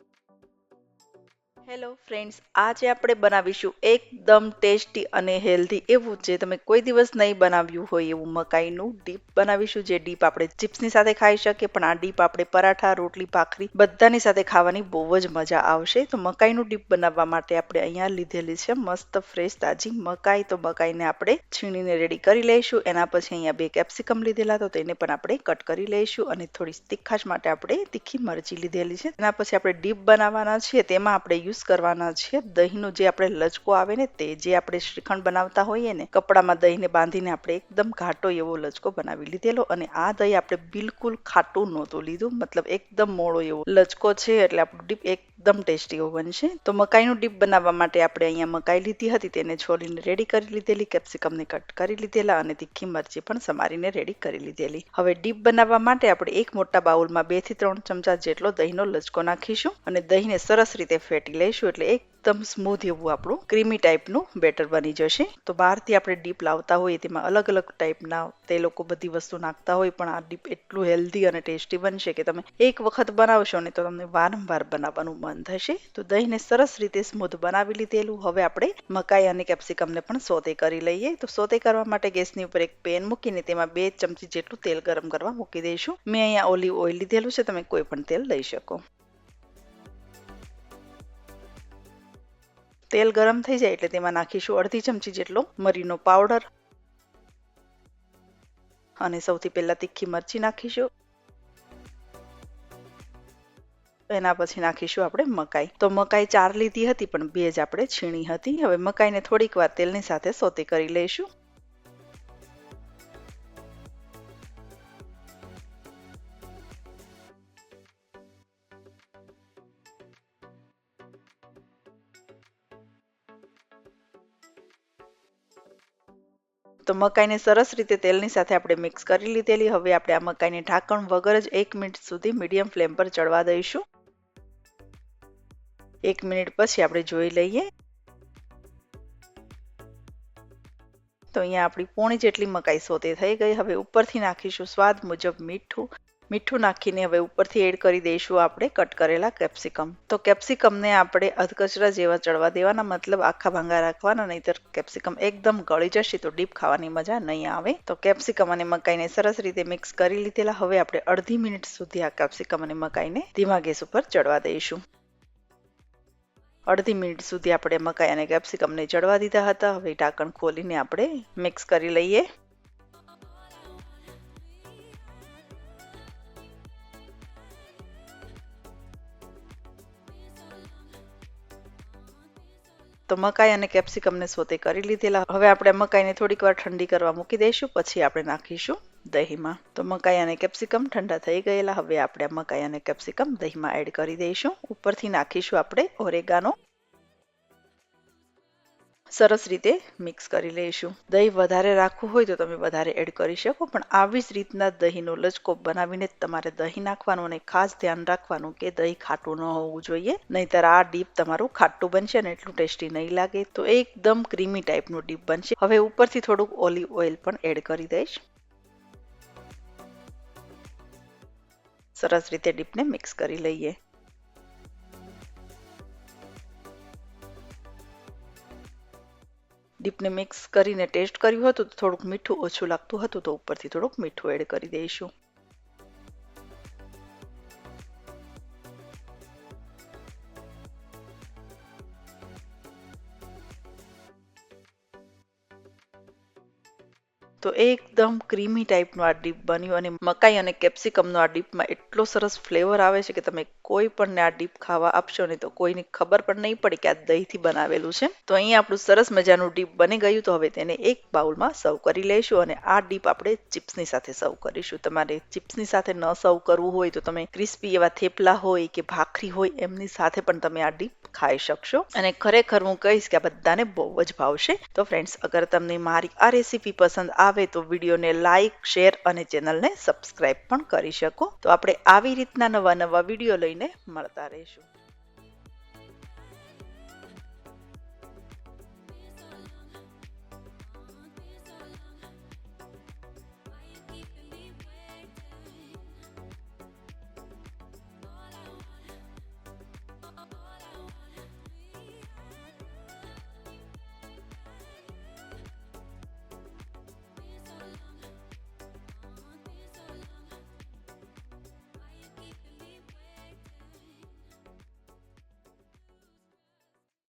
Thank you. Hello friends આજે આપણે બનાવીશું એકદમ ટેસ્ટી અને હેલ્ધી એવું જે તમે કોઈ દિવસ નહીં બનાવ્યું હોય એવું મકાઈનું ડીપ બનાવીશું, જે ડીપ આપણે ચિપ્સની સાથે ખાઈ શકીએ, પણ આ ડીપ આપણે પરાઠા, રોટલી, ભાખરી બધાની સાથે ખાવાની બહુ જ મજા આવશે. તો મકાઈનું ડીપ બનાવવા માટે આપણે અહીંયા લીધેલી છે મસ્ત ફ્રેશ તાજી મકાઈ. તો મકાઈને આપણે છીણીને રેડી કરી લઈશું. એના પછી અહીંયા બે કેપ્સિકમ લીધેલા તો તેને પણ આપણે કટ કરી લઈશું અને થોડી તીખાશ માટે આપણે તીખી મરચી લીધેલી છે. એના પછી આપણે ડીપ બનાવવાના છીએ. તેમાં આપણે યુઝ કરવાના છે. દહીંનો જે આપણે લચકો આવે ને તે જે આપણે શ્રીખંડ બનાવતા હોઈએ ને, કપડામાં દહીંને બાંધીને આપણે એકદમ ઘાટો એવો લચકો બનાવી લીધેલો અને આ દહીં આપણે બિલકુલ ખાટું નહોતું લીધું, મતલબ એકદમ મોળો એવો લચકો છે એટલે આપણું ડીપ એકદમ ટેસ્ટી એવું બનશે. તો મકાઈનું ડીપ બનાવવા માટે આપણે અહીંયા મકાઈ લીધી હતી, તેને છોલીને રેડી કરી લીધેલી કેપ્સિકમને કટ કરી લીધેલા અને તીખી મરચી પણ સમારીને રેડી કરી લીધેલી. હવે ડીપ બનાવવા માટે આપણે એક મોટા બાઉલમાં બેથી ત્રણ ચમચા જેટલો દહીંનો લચકો નાખીશું અને દહીંને સરસ રીતે ફેટી લઈશું એટલે એકદમ સ્મૂધ એવું આપણું ક્રીમી ટાઈપનું બેટર બની જશે. તો બહારથી આપણે ડીપ લાવતા હોઈએ તેમાં અલગ અલગ ટાઈપના તે લોકો બધી વસ્તુ નાખતા હોય પણ આ ડીપ એટલું હેલ્ધી અને ટેસ્ટી બનશે કે તમે એક વખત બનાવશો ને તો તમને વારંવાર બનાવવાનું મન થશે. તો દહીંને સરસ રીતે સ્મૂધ બનાવી લીધેલું. હવે આપણે મકાઈ અને કેપ્સિકમને પણ સોતે કરી લઈએ. તો સોતે કરવા માટે ગેસની ઉપર એક પેન મૂકીને તેમાં બે ચમચી જેટલું તેલ ગરમ કરવા મૂકી દઈશું. મેં અહીંયા ઓલિવ ઓઇલ લીધેલું છે. તમે કોઈ પણ તેલ લઈ શકો. તેલ ગરમ થઈ જાય એટલે તેમાં નાખીશું અડધી ચમચી જેટલો મરીનો પાવડર. અને સૌથી પહેલા તીખી મરચી નાખીશું. એના પછી નાખીશું આપણે મકાઈ. તો મકાઈ ચાર લીધી હતી પણ બે જ આપણે છીણી હતી. હવે મકાઈને થોડીક વાર તેલની સાથે સોતે કરી લઈશું. તો મકાઈને સરસ રીતે તેલની સાથે આપણે મિક્સ કરી લીધેલી. હવે આપણે આ મકાઈને ઢાંકણ વગર જ એક મિનિટ સુધી મીડિયમ ફ્લેમ પર ચડવા દઈશું. એક મિનિટ પછી આપણે જોઈ લઈએ. તો અહીંયા આપણી પોણી જેટલી મકાઈ સોતે થઈ ગઈ. હવે ઉપરથી નાખીશું સ્વાદ મુજબ મીઠું. મીઠું નાખીને હવે ઉપરથી એડ કરી દઈશું આપણે કટ કરેલા કેપ્સિકમ તો કેપ્સિકમને આપણે અધકચરા જેવા ચડવા દેવાના, મતલબ આખા ભાંગા રાખવાના, નહીતર કેપ્સિકમ એકદમ ગળી જશે તો ડીપ ખાવાની મજા નહીં આવે. તો કેપ્સિકમ અને મકાઈને સરસ રીતે મિક્સ કરી લીધેલા. હવે આપણે અડધી મિનિટ સુધી આ કેપ્સિકમ અને મકાઈને ધીમા ગેસ ઉપર ચડવા દઈશું. અડધી મિનિટ સુધી આપણે મકાઈ અને કેપ્સિકમને ચડવા દીધા હતા. હવે ઢાંકણ ખોલીને આપણે મિક્સ કરી લઈએ. તો મકાઈ અને કેપ્સિકમને સોતે કરી લીધેલા. હવે આપણે મકાઈને થોડીક વાર ઠંડી કરવા મૂકી દઈશું, પછી આપણે નાખીશું દહીંમાં. તો મકાઈ અને કેપ્સિકમ ઠંડા થઈ ગયેલા. હવે આપણે મકાઈ અને કેપ્સિકમ દહીંમાં એડ કરી દઈશું. ઉપરથી નાખીશું આપણે ઓરેગાનો સરસ રીતે મિક્સ કરી લઈશું. દહીં વધારે રાખવું હોય તો તમે વધારે એડ કરી શકો, પણ આવી જ રીતના દહીંનો લચકો બનાવીને તમારે દહીં નાખવાનું અને ખાસ ધ્યાન રાખવાનું કે દહીં ખાટું ન હોવું જોઈએ, નહીતર આ ડીપ તમારું ખાટું બનશે અને એટલું ટેસ્ટી નહીં લાગે. તો એકદમ ક્રીમી ટાઈપનું ડીપ બનશે. હવે ઉપરથી થોડુંક ઓલિવ ઓઇલ પણ એડ કરી દઈશ. સરસ રીતે ડીપને મિક્સ કરી લઈએ. ડીપને મિક્સ કરીને ટેસ્ટ કર્યું હતું, તો થોડુંક મીઠું ઓછું લાગતું હતું, તો ઉપરથી થોડુંક મીઠું એડ કરી દઈશું. તો એકદમ ક્રીમી ટાઈપનું આ ડીપ બન્યું અને મકાઈ અને કેપ્સિકમનો આ ડીપમાં એટલો સરસ ફ્લેવર આવે છે કે તમે કોઈ પણને આ ડીપ ખાવા આપશો ને તો કોઈને ખબર પણ નહીં પડે કે આ દહીંથી બનાવેલું છે. તો અહીં આપણું સરસ મજાનું ડીપ બની ગયું તો હવે તેને એક બાઉલમાં સર્વ કરી લઈશું અને આ ડીપ આપણે ચિપ્સની સાથે સર્વ કરીશું. તમારે ચિપ્સની સાથે ન સર્વ કરવું હોય તો તમે ક્રિસ્પી એવા થેપલા હોય કે ભાખરી હોય એમની સાથે પણ તમે આ ડીપ ખાઈ શકશો. અને ખરેખર હું કહીશ કે આ બધાને બહુ જ ભાવશે. તો ફ્રેન્ડ્સ અગર તમને મારી આ રેસીપી પસંદ આવે તો વિડીયોને લાઇક શેર અને ચેનલને સબસ્ક્રાઇબ પણ કરી શકો. તો આપણે આવી રીતના નવા નવા વીડિયો લઈને મળતા રહીશું.